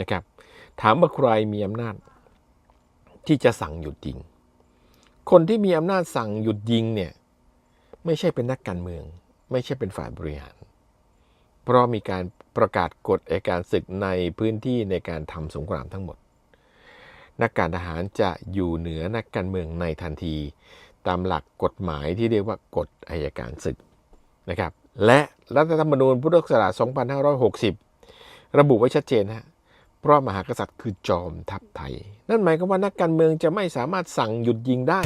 นะครับ ถามว่าใครมีอำนาจที่จะสั่งหยุดยิง คนที่มีอำนาจสั่งหยุดยิงเนี่ยไม่ใช่เป็นนักการเมือง ไม่ใช่เป็นฝ่ายบริหาร เพราะมีการประกาศกฎอัยการศึกในพื้นที่ในการทำสงครามทั้งหมด นักการทหารจะอยู่เหนือนักการเมืองในทันที ตามหลักกฎหมายที่เรียกว่ากฎอัยการศึกนะครับ และรัฐธรรมนูญพุทธศักราช 2560 ระบุไว้ชัดเจนฮะ เพราะมหากษัตริย์คือจอมทัพไทย นั่นหมายความว่านักการเมืองจะไม่สามารถสั่งหยุดยิงได้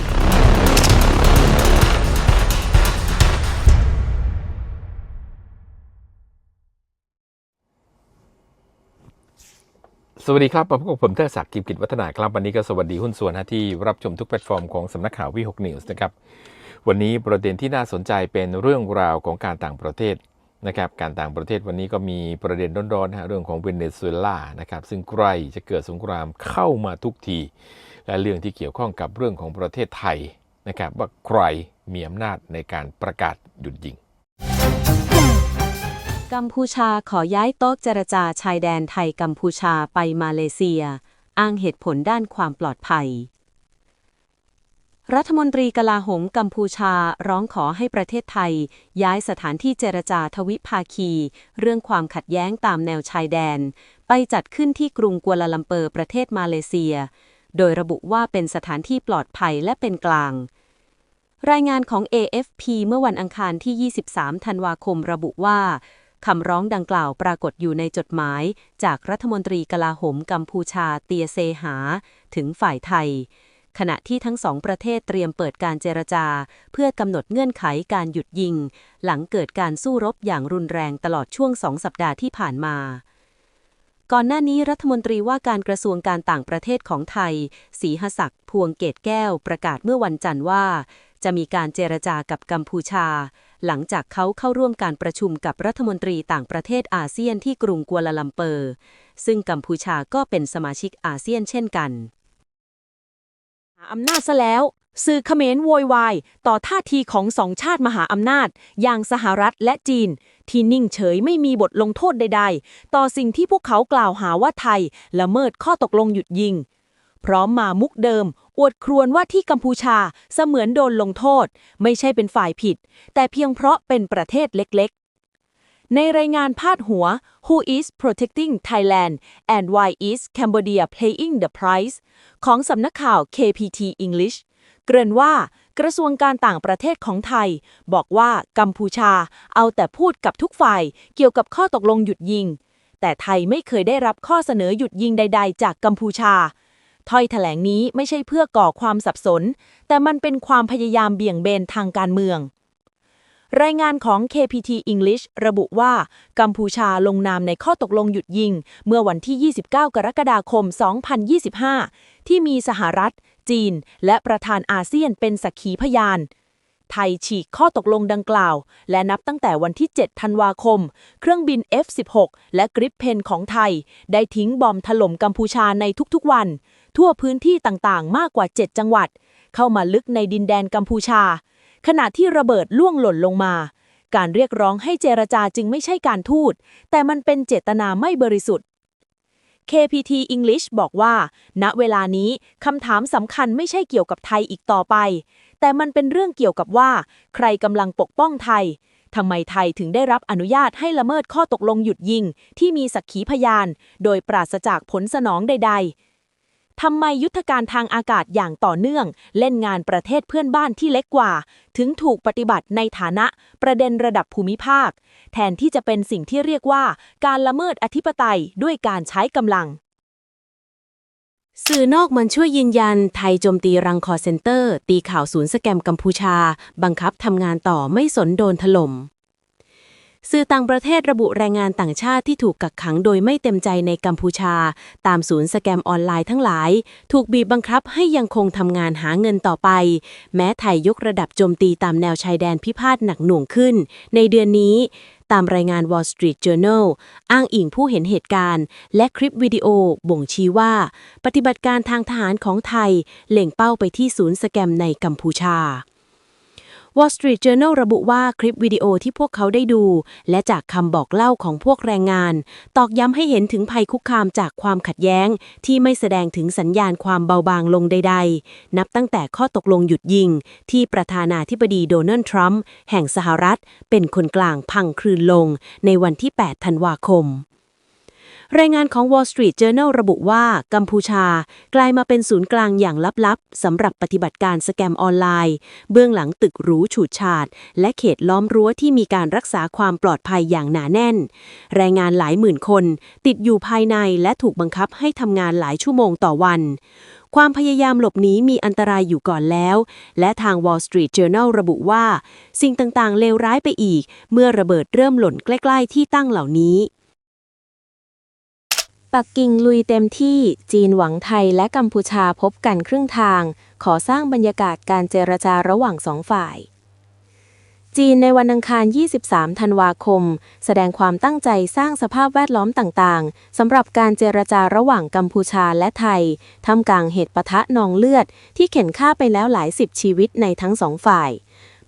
สวัสดีครับพบกับผมเทอศักดิ์กิมกิจวัฒนาครับ วันนี้ก็สวัสดีหุ้นส่วนที่รับชมทุกแพลตฟอร์มของสำนักข่าววิหกนิวส์นะครับ วันนี้ประเด็นที่น่าสนใจเป็นเรื่องราวของการต่างประเทศ นะครับการต่างประเทศวันนี้ก็มีประเด็นร้อนๆนะฮะเรื่องของเวเนซุเอลานะครับซึ่งใกล้จะเกิดสงครามเข้ามาทุกที และเรื่องที่เกี่ยวข้องกับเรื่องของประเทศไทยนะครับว่าใครมีอำนาจในการประกาศหยุดยิง กัมพูชาขอย้ายโต๊ะเจรจาชายแดนไทยกัมพูชาไปมาเลเซีย อ้างเหตุผลด้านความปลอดภัย รัฐมนตรีกลาโหมกัมพูชาร้องขอให้ประเทศไทย ย้ายสถานที่เจรจาทวิภาคี เรื่องความขัดแย้งตามแนวชายแดน ไปจัดขึ้นที่กรุงกัวลาลัมเปอร์ประเทศมาเลเซีย โดยระบุว่าเป็นสถานที่ปลอดภัยและเป็นกลาง รายงานของ AFP เมื่อวันอังคารที่ 23 ธันวาคมระบุว่าคำร้องดังกล่าวปรากฏอยู่ในจดหมาย จากรัฐมนตรีกลาโหมกัมพูชาเตียเซหา ถึงฝ่ายไทย ขณะที่ทั้งสองประเทศเตรียมเปิดการเจรจา เพื่อกำหนดเงื่อนไขการหยุดยิง หลังเกิดการสู้รบอย่างรุนแรงตลอดช่วงสองสัปดาห์ที่ผ่านมา ก่อนหน้านี้รัฐมนตรีว่าการกระทรวงการต่างประเทศของไทยศรีหศักดิ์พวงเกตแก้วประกาศเมื่อวันจันทร์ว่า จะมีการเจรจากับกัมพูชา หลังจากเขาเข้าร่วมการประชุมกับรัฐมนตรีต่างประเทศอาเซียนที่กรุงกัวลาลัมเปอร์ ซึ่งกัมพูชาก็เป็นสมาชิกอาเซียนเช่นกัน อำนาจซะแล้ว สื่อเขมรโวยวาย ต่อท่าทีของสองชาติมหาอำนาจ อย่างสหรัฐและจีน ที่นิ่งเฉยไม่มีบทลงโทษใด ๆ ต่อสิ่งที่พวกเขากล่าวหาว่าไทย ละเมิดข้อตกลงหยุดยิง พร้อมมามุกเดิม อวดครวญว่าที่กัมพูชาเสมือนโดนลงโทษ ไม่ใช่เป็นฝ่ายผิด แต่เพียงเพราะเป็นประเทศเล็ก ในรายงานพาดหัว Who is protecting Thailand and why is Cambodia paying the price ของสำนักข่าว KPT English เกริ่นว่ากระทรวงการต่างประเทศของไทย บอกว่ากัมพูชาเอาแต่พูดกับทุกฝ่ายเกี่ยวกับข้อตกลงหยุดยิง แต่ไทยไม่เคยได้รับข้อเสนอหยุดยิงใด ๆ จากกัมพูชา ถ้อยแถลงนี้ไม่ใช่เพื่อก่อความสับสน แต่มันเป็นความพยายามเบี่ยงเบนทางการเมือง รายงานของ KPT English ระบุว่า กัมพูชาลงนามในข้อตกลงหยุดยิง เมื่อวันที่ 29 กรกฎาคม 2025 ที่มีสหรัฐ จีน และประธานอาเซียนเป็นสักขีพยาน ไทยฉีกข้อตกลงดังกล่าว และนับตั้งแต่วันที่ 7 ธันวาคม เครื่องบิน F-16 และกริปเพนของไทย ได้ทิ้งบอมถล่มกัมพูชาในทุกๆวัน ทั่วพื้นที่ต่างๆ มากกว่า 7 จังหวัด เข้ามาลึกในดินแดนกัมพูชา ขณะที่ระเบิดล่วงหล่นลงมา การเรียกร้องให้เจรจาจึงไม่ใช่การทูต แต่มันเป็นเจตนาไม่บริสุทธิ์ KPT English บอกว่า ณเวลานี้คำถามสำคัญไม่ใช่เกี่ยวกับไทยอีกต่อไป แต่มันเป็นเรื่องเกี่ยวกับว่า ใครกำลังปกป้องไทยทำไมไทยถึงได้รับอนุญาตให้ละเมิดข้อตกลงหยุดยิง ที่มีสักขีพยาน โดยปราศจากผลสนองใด ๆ ทำไมยุทธการทางอากาศอย่างต่อเนื่อง เล่นงานประเทศเพื่อนบ้านที่เล็กกว่า ถึงถูกปฏิบัติในฐานะประเด็นระดับภูมิภาค แทนที่จะเป็นสิ่งที่เรียกว่า การละเมิดอธิปไตยด้วยการใช้กำลัง สื่อนอกมันช่วยยืนยัน ไทยโจมตีรังคอเซ็นเตอร์ ตีข่าวศูนย์สแกมกัมพูชา บังคับทำงานต่อไม่สนโดนถล่ม สื่อต่างประเทศระบุแรงงานต่างชาติที่ถูกกักขังโดยไม่เต็มใจในกัมพูชา ตามศูนย์สแกมออนไลน์ทั้งหลาย ถูกบีบบังคับให้ยังคงทำงานหาเงินต่อไป แม้ไทยยกระดับโจมตีตามแนวชายแดนพิพาทหนักหน่วงขึ้น ในเดือนนี้ตามรายงาน Wall Street Journal อ้างอิงผู้เห็นเหตุการณ์ และคลิปวิดีโอบ่งชี้ว่า ปฏิบัติการทางทหารของไทยเล็งเป้าไปที่ศูนย์สแกมในกัมพูชา Wall Street Journal ระบุว่าคลิปวิดีโอที่พวกเขาได้ดู และจากคำบอกเล่าของพวกแรงงาน ตอกย้ำให้เห็นถึงภัยคุกคามจากความขัดแย้ง ที่ไม่แสดงถึงสัญญาณความเบาบางลงใด ๆ นับตั้งแต่ข้อตกลงหยุดยิง ที่ประธานาธิบดีโดนัลด์ทรัมป์แห่งสหรัฐ เป็นคนกลางพังคลืนลง ในวันที่ 8 ธันวาคม รายงานของ Wall Street Journal ระบุว่ากัมพูชากลายมาเป็นศูนย์กลางอย่างลับๆสำหรับปฏิบัติการสแกมออนไลน์ เบื้องหลังตึกหรูฉูดฉาด และเขตล้อมรั้วที่มีการรักษาความปลอดภัยอย่างหนาแน่น แรงงานหลายหมื่นคน ติดอยู่ภายในและถูกบังคับให้ทำงานหลายชั่วโมงต่อวันความพยายามหลบหนีมีอันตรายอยู่ก่อนแล้ว และทาง Wall Street Journal ระบุว่า สิ่งต่างๆเลวร้ายไปอีก เมื่อระเบิดเริ่มหล่นใกล้ ๆ ที่ตั้งเหล่านี้ ปักกิ่งลุยเต็มที่จีนหวังไทยและกัมพูชาพบกันครึ่งทาง ขอสร้างบรรยากาศการเจรจาระหว่างสองฝ่าย จีนในวันอังคาร 23 ธันวาคม แสดงความตั้งใจสร้างสภาพแวดล้อมต่างๆสำหรับการเจรจาระหว่างกัมพูชาและไทยทำกลางเหตุปะทะนองเลือด ที่เข็นฆ่าไปแล้วหลายสิบชีวิตในทั้งสองฝ่าย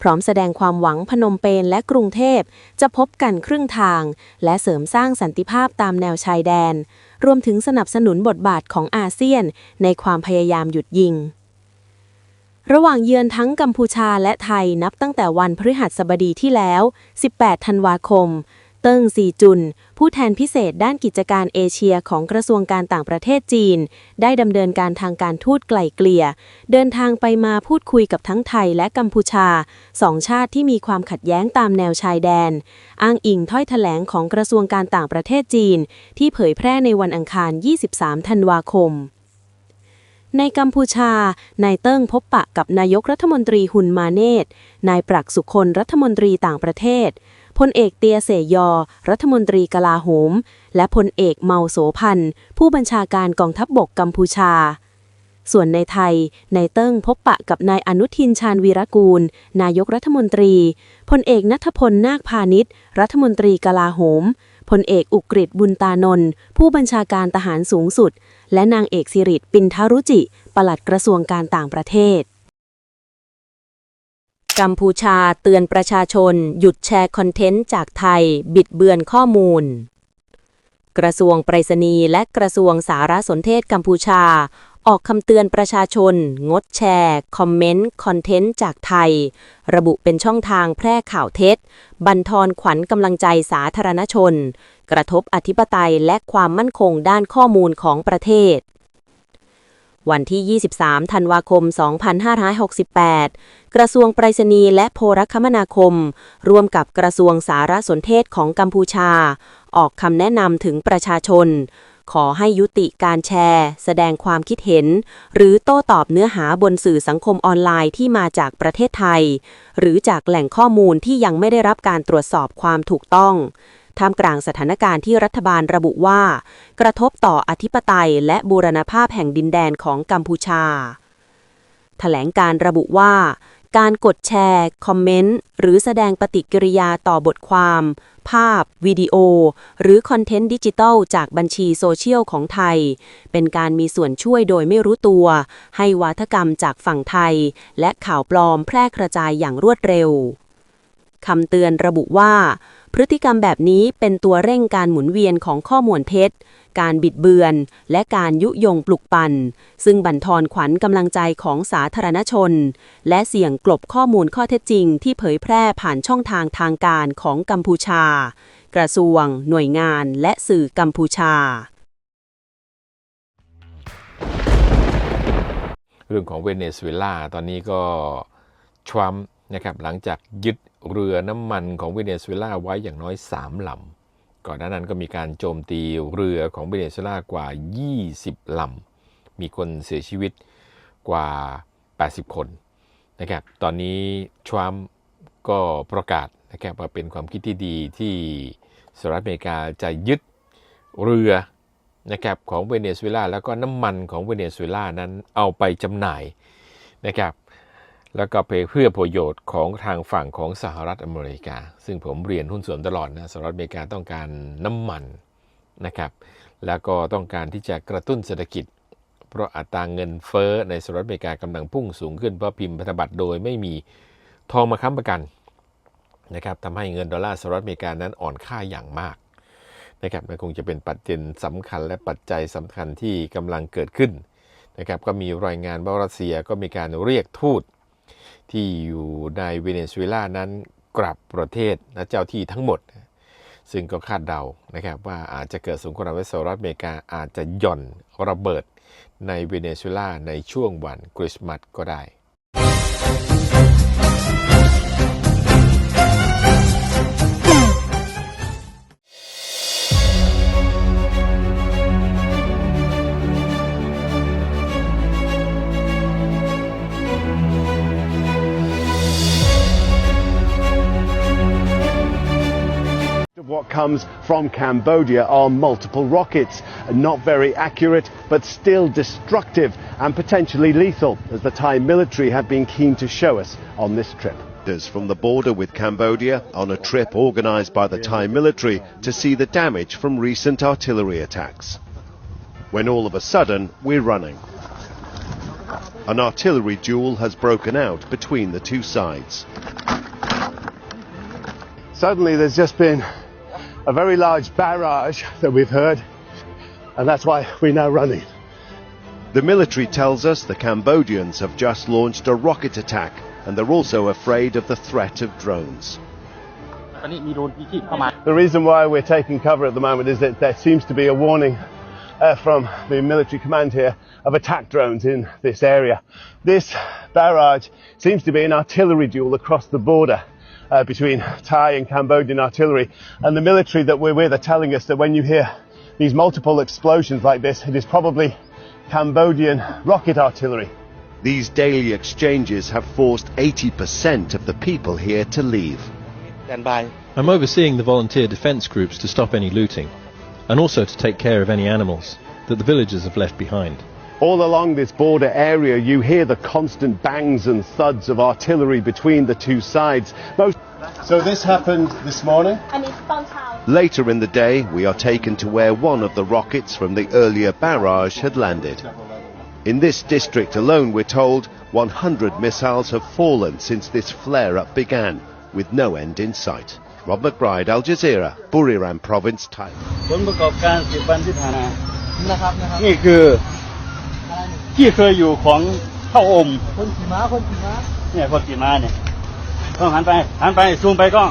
พร้อมแสดงความหวังพนมเปญและกรุงเทพ จะพบกันครึ่งทาง และเสริมสร้างสันติภาพตามแนวชายแดน รวมถึงสนับสนุนบทบาทของอาเซียน ในความพยายามหยุดยิง ระหว่างเยือนทั้งกัมพูชาและไทยนับตั้งแต่วันพฤหัสบดีที่แล้ว 18 ธันวาคม เติ้งซีจุน ผู้แทนพิเศษด้านกิจการเอเชียของกระทรวงการต่างประเทศจีน ได้ดำเนินการทางการทูตไกล่เกลี่ย เดินทางไปมาพูดคุยกับทั้งไทยและกัมพูชาสองชาติที่มีความขัดแย้งตามแนวชายแดน อ้างอิงถ้อยแถลงของกระทรวงการต่างประเทศจีน ที่เผยแพร่ในวันอังคาร 23 ธันวาคมในกัมพูชา นายเติ้งพบปะกับนายกรัฐมนตรีหุนมาเนตนายปรักสุคนรัฐมนตรีต่างประเทศ พลเอกเตียเสยอ รัฐมนตรีกลาโหม และพลเอกเมาโสพันธ์ผู้บัญชาการกองทัพบบกกัมพูชา ส่วนในไทย นายเติ้งพบปะกับนายอนุทินชาญวีรกูล นายกรัฐมนตรี พลเอกนัทพลนาคพาณิชย์ รัฐมนตรีกลาโหม พลเอกอุกฤษบุญตานนท์ผู้บัญชาการทหารสูงสุด และนางเอกสิริปินทารุจิ ปลัดกระทรวงการต่างประเทศ กัมพูชาเตือนประชาชน หยุดแชร์คอนเทนต์จากไทย บิดเบือนข้อมูล กระทรวงไปรษณีย์และกระทรวงสารสนเทศกัมพูชา ออกคำเตือนประชาชน งดแชร์ คอมเมนต์ คอนเทนต์จากไทย ระบุเป็นช่องทางแพร่ข่าวเท็จ บันทอนขวัญกำลังใจสาธารณชน กระทบอธิปไตยและความมั่นคงด้านข้อมูลของประเทศ วันที่ 23 ธันวาคม 2568 กระทรวงไปรษณีย์และโทรคมนาคม ร่วมกับกระทรวงสารสนเทศของกัมพูชา ออกคำแนะนำถึงประชาชน ขอให้ยุติการแชร์ แสดงความคิดเห็น หรือโต้ตอบเนื้อหาบนสื่อสังคมออนไลน์ที่มาจากประเทศไทย หรือจากแหล่งข้อมูลที่ยังไม่ได้รับการตรวจสอบความถูกต้อง ท่ามกลางสถานการณ์ที่รัฐบาลระบุว่า กระทบต่ออธิปไตยและบูรณภาพแห่งดินแดนของกัมพูชา แถลงการระบุว่า การกดแชร์ คอมเมนต์ หรือแสดงปฏิกิริยาต่อบทความ ภาพ วิดีโอ หรือคอนเทนต์ดิจิทัลจากบัญชีโซเชียลของไทย เป็นการมีส่วนช่วยโดยไม่รู้ตัว ให้วาทกรรมจากฝั่งไทย และข่าวปลอมแพร่กระจายอย่างรวดเร็วคำเตือนระบุว่า พฤติกรรมแบบนี้เป็นตัวเร่งการหมุนเวียนของข้อมูลเท็จ การบิดเบือน และการยุยงปลุกปั่น ซึ่งบั่นทอนขวัญกำลังใจของสาธารณชน และเสี่ยงกลบข้อมูลข้อเท็จจริง ที่เผยแพร่ผ่านช่องทางทางการของกัมพูชา กระทรวง หน่วยงาน และสื่อกัมพูชาเรื่องของเวเนซุเอลาตอนนี้ก็ทรัมป์นะครับหลังจากยึด เรือน้ำมันของเวเนซุเอลาไว้อย่างน้อย 3ลำ ก่อนหน้านั้นก็มีการโจมตีเรือของเวเนซุเอลากว่า 20ลำ มีคนเสียชีวิตกว่า 80 คนนะครับ ตอนนี้ทรัมป์ก็ประกาศนะครับว่าเป็นความคิดที่ดีที่สหรัฐอเมริกาจะยึดเรือนะครับของเวเนซุเอลาแล้วก็น้ำมันของเวเนซุเอลานั้นเอาไปจำหน่ายนะครับ แล้วก็ไปเพื่อประโยชน์ของทางฝั่งของสหรัฐอเมริกา ซึ่งผมเรียนหุ้นส่วนตลอดนะสหรัฐอเมริกาต้องการน้ำมันนะครับ แล้วก็ต้องการที่จะกระตุ้นเศรษฐกิจ เพราะอัตราเงินเฟ้อในสหรัฐอเมริกากำลังพุ่งสูงขึ้นเพราะพิมพ์พันธบัตรโดยไม่มีทองมาค้ำประกันนะครับทำให้เงินดอลลาร์สหรัฐอเมริกานั้นอ่อนค่าอย่างมากนะครับมันคงจะเป็นปัจจัยสำคัญและปัจจัยสำคัญที่กำลังเกิดขึ้นนะครับก็มีรายงานว่ารัสเซียก็มีการเรียกทูต ที่อยู่ในเวเนซุเอลานั้นกลับประเทศและเจ้าที่ทั้งหมด ซึ่งก็คาดเดานะครับว่าอาจจะเกิดสงครามในสหรัฐอเมริกาอาจจะหย่อนระเบิดในเวเนซุเอลาในช่วงวันคริสต์มาสก็ได้ what comes from Cambodia are multiple rockets, not very accurate but still destructive and potentially lethal, as the Thai military have been keen to show us on this trip. From the border with Cambodia on a trip organised by the Thai military to see the damage from recent artillery attacks. When all of a sudden we're running. An artillery duel has broken out between the two sides. Suddenly there's just been a very large barrage that we've heard, and that's why we're now running. The military tells us the Cambodians have just launched a rocket attack and they're also afraid of the threat of drones. The reason why we're taking cover at the moment is that there seems to be a warning uh, from the military command here of attack drones in this area. This barrage seems to be an artillery duel across the border uh, between Thai and Cambodian artillery. And the military that we're with are telling us that when you hear these multiple explosions like this, it is probably Cambodian rocket artillery. These daily exchanges have forced 80% of the people here to leave. I'm overseeing the volunteer defence groups to stop any looting and also to take care of any animals that the villagers have left behind. All along this border area, you hear the constant bangs and thuds of artillery between the two sides. Most so this happened this morning? Later in the day, we are taken to where one of the rockets from the earlier barrage had landed. In this district alone, we're told, 100 missiles have fallen since this flare-up began, with no end in sight. Rob McBride, Al Jazeera, Buriram Province, Thailand. ที่ผ่านมานะครับนะครับนี่คือที่เคยอยู่ของเข้าอม คนขี่ม้าคนขี่ม้าเนี่ยคนขี่ม้าเนี่ยต้องหันไปหันไปซูมไปกล้อง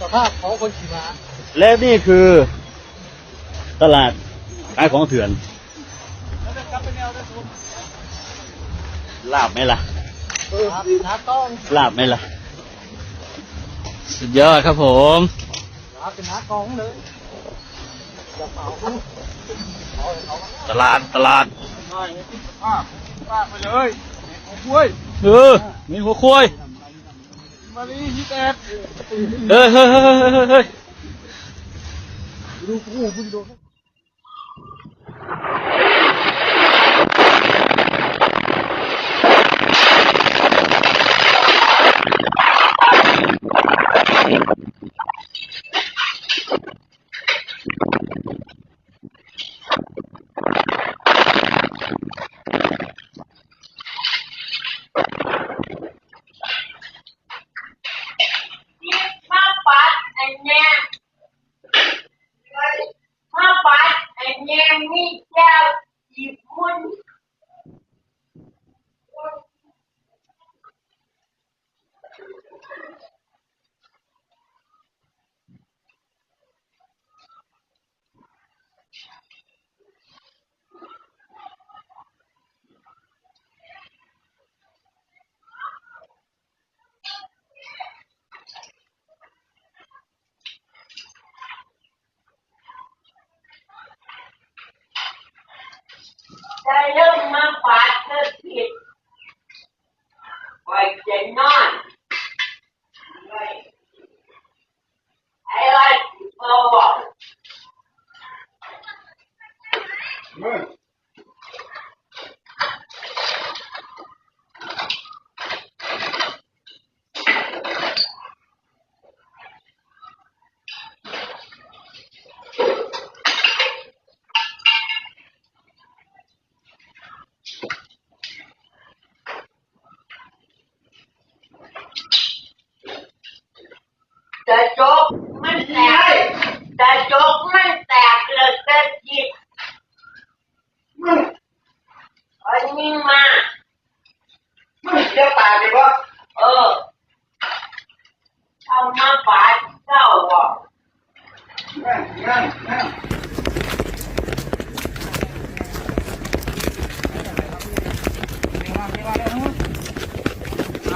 สภาพของคนขี่ม้าและนี่คือตลาดขายของเถื่อนลาบไหมล่ะลาบไหมล่ะ สุดยอดครับผม ตลาดตลาดเออมีหัวคุ้ยมานี่ฮิตแอดเฮ้ยเฮ้ยเฮ้ยเฮ้ยเฮ้ยแต่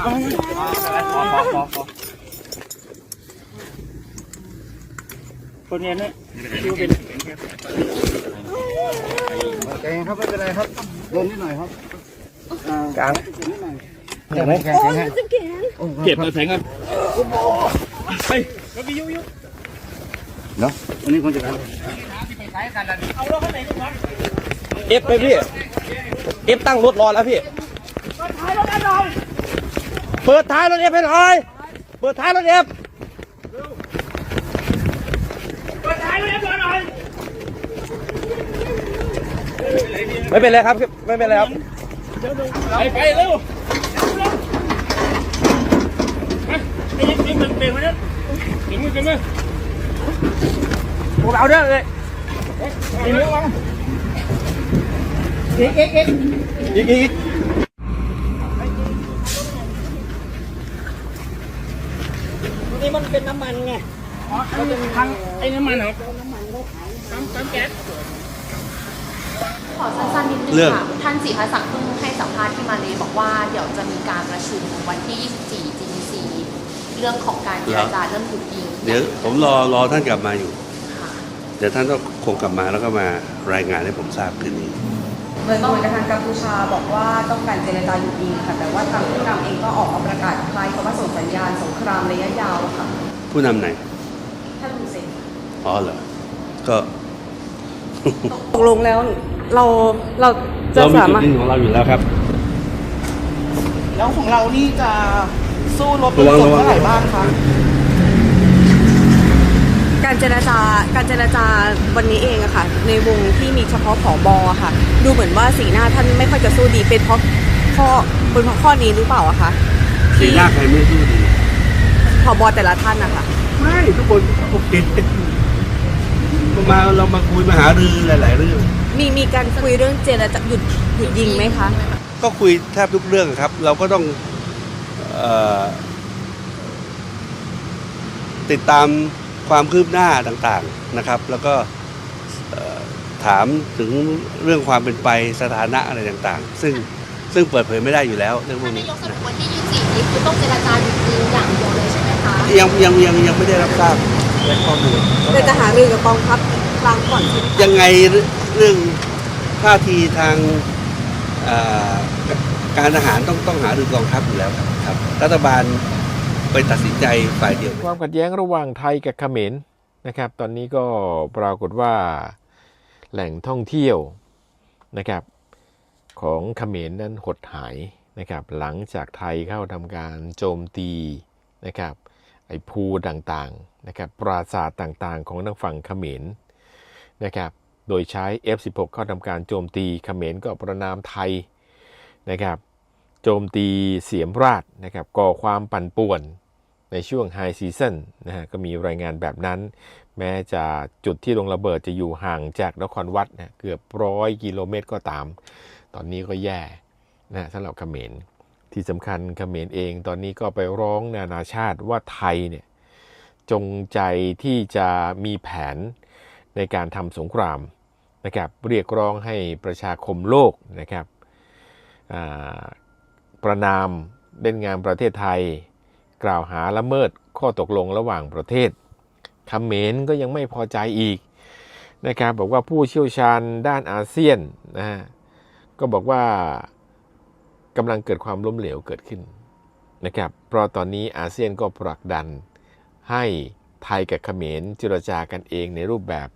คนเนี้ยนี่ยใจเย็นแกงครับไม่เป็นไรครับลนนิดหน่อยครับกลางนิดหน่อยแข็งแข็งแข็งแข็งก็บเลยแสงครับไปเนาะวันนี้คนจะกันเอฟไปพี่ เอฟตั้งรถรอแล้วพี่ เปิดท้ายรถเอฟให้หน่อย เปิดท้ายรถเอฟไม่เป็นไรครับ ไม่เป็นไรครับ ไปไปเร็วไอ้ยิงมันเบรกไว้นะยิงมือกันไหมผมเอาเด้อเลยยิงมือวางอีกอีกอีกอีกอีก นี่มันเป็นน้ำมันไงอ๋อมันเป็นทางไอ้น้ำ มันเหรอปั๊มปั๊มแก๊สขอสั้นๆนิดนึงเรื่อง ค่ะ ท่านสิพัศักดิ์เพิ่งให้สัมภาษณ์ที่มาเลยบอกว่าเดี๋ยวจะมีการประชุมวันที่ 24 GDC เรื่องของการเจรจาเรื่องหยุดยิงเดี๋ยวผมรอรอท่านกลับมาอยู่ ค่ะ เดี๋ยวท่านก็คงกลับมาแล้วก็มารายงานให้ผมทราบคืนนี้โดยหน่วยการทางกัมพูชาบอกว่าต้องการเจรจาหยุดยิงค่ะ แต่ว่าทางผู้นำเองก็ออกมาประกาศคล้ายกับว่าส่งสัญญาณสงครามระยะยาวอะค่ะ ผู้นำไหนท่านฮุนเซน อ๋อเหรอก็ตกลงแล้วเราเราจะเรามีสาจุดมารถ ยืนของเราอยู่แล้วครับ แล้วของเรานี่จะสู้รบระวังระวังการเจรจาการเจรจาวันนี้เองอะค่ะ ในวงที่มีเฉพาะผอบอค่ะ ดูเหมือนว่าสีหน้าท่านไม่ค่อยจะสู้ดีเป็นเพราะข้อเป็นเพราะข้อนี้หรือเปล่าอะคะสีหน้าใครไม่สู้ดีผอบอแต่ละท่านนะคะไม่ทุกคนโอเค มาเรามาคุยมาหารือหลาย ๆ เรื่อง มีมีการคุยเรื่องเจรจาหยุดหยุดยิงไหมคะ ก็คุยแทบทุกเรื่องครับ เราก็ต้องเออติดตามความคืบหน้าต่างๆนะครับ แล้วก็เอ่อถามถึงเรื่องความเป็นไปสถานะอะไรต่างๆ ซึ่งซึ่งเปิดเผยไม่ได้อยู่แล้วเรื่องพวท่ากนนี้นายกสรุปวันที่ 24 นี้คือต้องเจรจาหยุดยิงอย่างเดียวเลยใช่ไหมคะ ยังยังยังยังไม่ได้รับทราบ และข้อมูลเราจะหารือกับกองทัพอีกครั้งก่อนใช่ไหมยังไงเรื่องท่าทีทางเอ่อการทหารต้องต้องหารือกองทัพอยู่แล้วครับครับ รัฐบาลไปตัดสินใจฝ่ายเดียวความขัดแย้งระหว่างไทยกับเขมรนะครับ ตอนนี้ก็ปรากฏว่าแหล่งท่องเที่ยวนะครับของเขมรนั้นหดหายนะครับหลังจากไทยเข้าทำการโจมตีนะครับไอ้ภูต่างๆ นะครับปราสาทต่างๆ ของทางฝั่งเขมรนะครับโดยใช้ F16 เข้าทำการโจมตีเขมรก็ประนามไทยนะครับโจมตีเสียมราชนะครับก่อความปั่นป่วนในช่วงไฮซีซันนะฮะก็มีรายงานแบบนั้น แม้จะจุดที่ลงระเบิดจะอยู่ห่างจากนครวัดนะเกือบร้อยกิโลเมตรก็ตาม ตอนนี้ก็แย่นะสำหรับเขมรที่สำคัญเขมรเองตอนนี้ก็ไปร้องนานาชาติว่าไทยเนี่ย จงใจที่จะมีแผนในการทำสงครามนะครับเรียกร้องให้ประชาคมโลกนะครับประนามเล่นงานประเทศไทย กล่าวหาละเมิดข้อตกลงระหว่างประเทศเมรก็ยังไม่พอใจอีกนะครับบอกว่าผู้เชี่ยวชาญด้านอาเซียนนะฮะก็บอกว่ากำลังเกิดความล้มเหลวเกิดขึ้นนะครับเพราะตอนนี้อาเซียนก็ผลักดัน ให้ไทยกับเขมรเจรจากันเองในรูปแบบ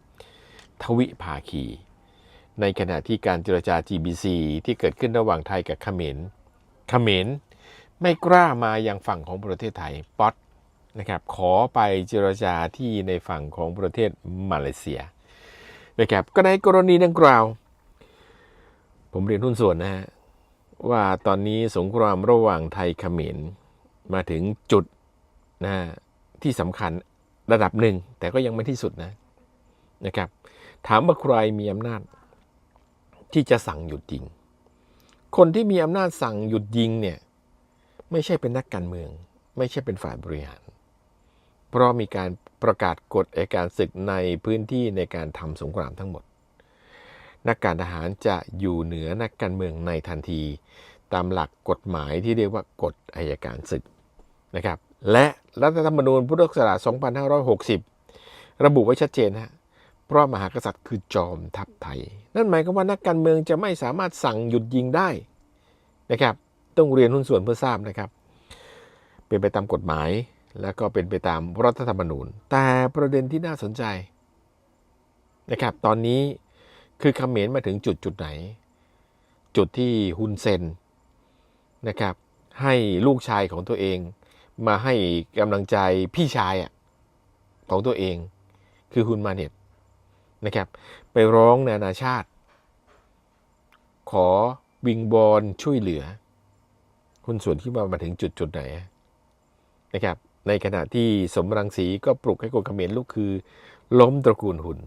ทวิภาคี ในขณะที่การเจรจา GBC ที่เกิดขึ้นระหว่างไทยกับเขมร เขมรไม่กล้ามายังฝั่งของประเทศไทยป๊อตนะครับขอไปเจรจาที่ในฝั่งของประเทศมาเลเซียนะครับก็ในกรณีดังกล่าว ผมเรียนหุ้นส่วนนะฮะว่าตอนนี้สงครามระหว่างไทยเขมรมาถึงจุดนะฮะ ที่สำคัญระดับหนึ่ง แต่ก็ยังไม่ที่สุดนะนะครับ ถามว่าใครมีอำนาจ ที่จะสั่งหยุดยิง คนที่มีอำนาจสั่งหยุดยิงเนี่ยไม่ใช่เป็นนักการเมือง ไม่ใช่เป็นฝ่ายบริหาร เพราะมีการประกาศกฎอัยการศึกในพื้นที่ในการทำสงครามทั้งหมด นักการทหารจะอยู่เหนือนักการเมืองในทันที ตามหลักกฎหมายที่เรียกว่ากฎอัยการศึกนะครับ และรัฐธรรมนูญพุทธศักราช 2560 ระบุไว้ชัดเจนฮะเพราะมหากษัตริย์คือจอมทัพไทย นั่นหมายความว่านักการเมืองจะไม่สามารถสั่งหยุดยิงได้นะครับ ต้องเรียนหุ้นส่วนเพื่อทราบนะครับ เป็นไปตามกฎหมาย แล้วก็เป็นไปตามรัฐธรรมนูญ แต่ประเด็นที่น่าสนใจนะครับ ตอนนี้คือเขมรมาถึงจุดจุดไหน จุดที่ฮุนเซนนะครับ ให้ลูกชายของตัวเอง มาให้กำลังใจพี่ชายอะของตัวเองคือฮุนมาเน็ตนะครับ ไปร้องนานาชาติ ขอวิงบอลช่วยเหลือ คุณส่วนที่มามาถึงจุดจุดไหนนะครับ ในขณะที่สมรังสีก็ปลุกให้คนเขมรลุกคือ ล้มตระกูลหุน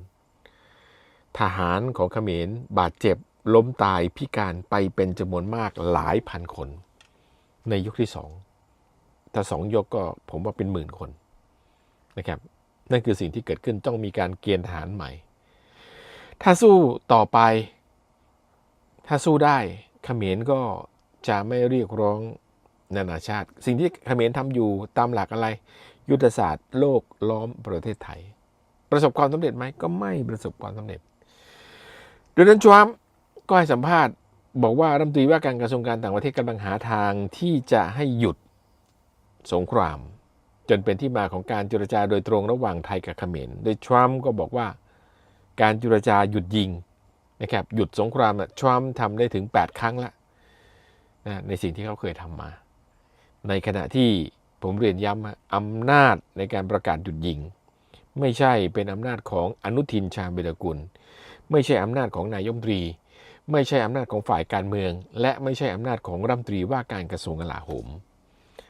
ทหารของเขมรบาดเจ็บล้มตายพิการไปเป็นจำนวนมากหลายพันคน ในยกที่สอง ถ้าสองยกก็ผมว่าเป็นหมื่นคนนะครับนั่นคือสิ่งที่เกิดขึ้นต้องมีการเกณฑ์ทหารใหม่ ถ้าสู้ต่อไป ถ้าสู้ได้เขมรก็จะไม่เรียกร้องนานาชาติ สิ่งที่เขมรทำอยู่ตามหลักอะไร ยุทธศาสตร์โลกล้อมประเทศไทย ประสบความสำเร็จไหมก็ไม่ประสบความสำเร็จโดนัลด์ทรัมก็ให้สัมภาษณ์บอกว่ารัฐมนตรีว่าการกระทรวงการต่างประเทศกำลังหาทางที่จะให้หยุด สงคราม จนเป็นที่มาของการเจรจาโดยตรงระหว่างไทยกับเขมร โดยทรัมป์ก็บอกว่าการเจรจาหยุดยิงนะครับหยุดสงครามทรัมป์ทำได้ถึง 8 ครั้งแล้วนะในสิ่งที่เขาเคยทำมา ในขณะที่ผมเรียนย้ำอำนาจในการประกาศหยุดยิง ไม่ใช่เป็นอำนาจของอนุทินชาญวิรกุล ไม่ใช่อำนาจของนายยมตรี ไม่ใช่อำนาจของฝ่ายการเมือง และไม่ใช่อำนาจของรัฐมนตรีว่าการกระทรวงกลาโหม